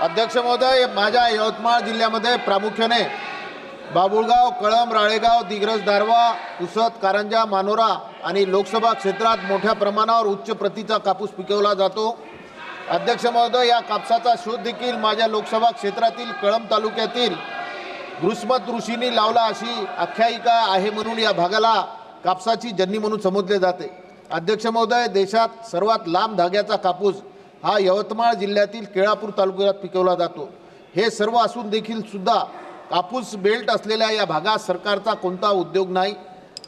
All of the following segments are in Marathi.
अध्यक्ष महोदय माझ्या यवतमाळ जिल्ह्यामध्ये प्रामुख्याने बाबुळगाव कळंब राळेगाव दिग्रज दारवा उसत कारंजा मानोरा आणि लोकसभा क्षेत्रात मोठ्या प्रमाणावर उच्च प्रतीचा कापूस पिकवला जातो. अध्यक्ष महोदय या कापसाचा शोध देखील माझ्या लोकसभा क्षेत्रातील कळंब तालुक्यातील घृष्मत ऋषींनी लावला अशी आख्यायिका आहे म्हणून या भागाला कापसाची जन्नी म्हणून संबोधले जाते. अध्यक्ष महोदय देशात सर्वात लांब धाग्याचा कापूस हा यवतमाळ जिल्ह्यातील केळापूर तालुक्यात पिकवला जातो. हे सर्व असून देखील सुद्धा कापूस बेल्ट असलेल्या या भागात सरकारचा कोणता उद्योग नाही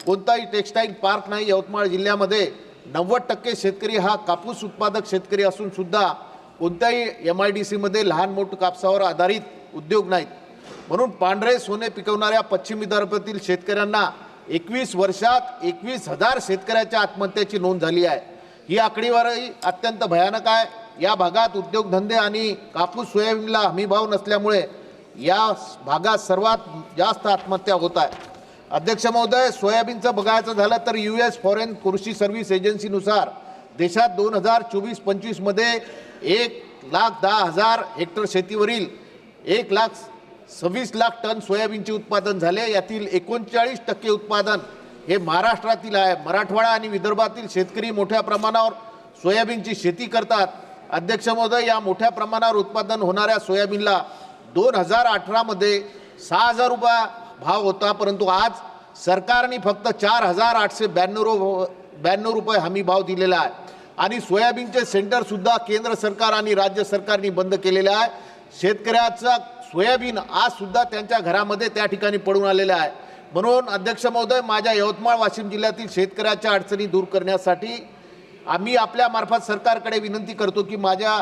कोणताही टेक्स्टाईल पार्क नाही. यवतमाळ जिल्ह्यामध्ये नव्वद टक्के शेतकरी हा कापूस उत्पादक शेतकरी असून सुद्धा कोणत्याही एम आय डी सीमध्ये लहान मोठं कापसावर आधारित उद्योग नाहीत. म्हणून पांढरे सोने पिकवणाऱ्या पश्चिम विदर्भातील शेतकऱ्यांना एकवीस वर्षात एकवीस हजार शेतकऱ्याच्या आत्महत्याची नोंद झाली आहे. ही आकडेवारी अत्यंत भयानक आहे. या भागात उद्योगधंदे आणि कापूस सोयाबीनला हमीभाव नसल्यामुळे या भागात सर्वात जास्त आत्महत्या होत आहे. अध्यक्ष महोदय सोयाबीनचं बघायचं झालं तर यू एस फॉरेन कृषी सर्व्हिस एजन्सीनुसार देशात दोन हजार चोवीस पंचवीसमध्ये एक लाख दहा हजार हेक्टर शेतीवरील एक लाख सव्वीस लाख टन सोयाबीनचे उत्पादन झाले. यातील एकोणचाळीस टक्के उत्पादन हे महाराष्ट्रातील आहे. मराठवाडा आणि विदर्भातील शेतकरी मोठ्या प्रमाणावर सोयाबीनची शेती करतात. अध्यक्ष महोदय या मोठ्या प्रमाणावर उत्पादन होणाऱ्या सोयाबीनला दोन हजार अठरामध्ये सहा हजार रुपया भाव होता परंतु आज सरकारने फक्त चार हजार आठशे ब्याण्णव रु ब्याण्णव रुपये हमी भाव दिलेला आहे. आणि सोयाबीनचे सेंटरसुद्धा केंद्र सरकार आणि राज्य सरकारने बंद केलेले आहे. शेतकऱ्याचा सोयाबीन आजसुद्धा त्यांच्या घरामध्ये त्या ठिकाणी पडून आलेलं आहे. म्हणून अध्यक्ष महोदय माझ्या यवतमाळ वाशिम जिल्ह्यातील शेतकऱ्याच्या अडचणी दूर करण्यासाठी आम्ही आपल्यामार्फत सरकारकडे विनंती करतो की माझ्या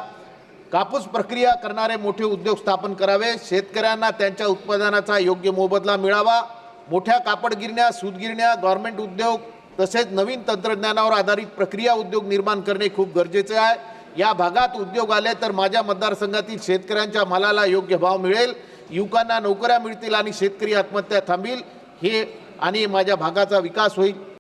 कापूस प्रक्रिया करणारे मोठे उद्योग स्थापन करावे. शेतकऱ्यांना त्यांच्या उत्पादनाचा योग्य मोबदला मिळावा. मोठ्या कापडगिरण्या सूतगिरण्या गव्हर्मेंट उद्योग तसेच नवीन तंत्रज्ञानावर आधारित प्रक्रिया उद्योग निर्माण करणे खूप गरजेचे आहे. या भागात उद्योग आले तर माझ्या मतदारसंघातील शेतकऱ्यांच्या मालाला योग्य भाव मिळेल. युवकांना नोकऱ्या मिळतील आणि शेतकरी आत्महत्या थांबील. हे आणि माझ्या भागाचा विकास होईल.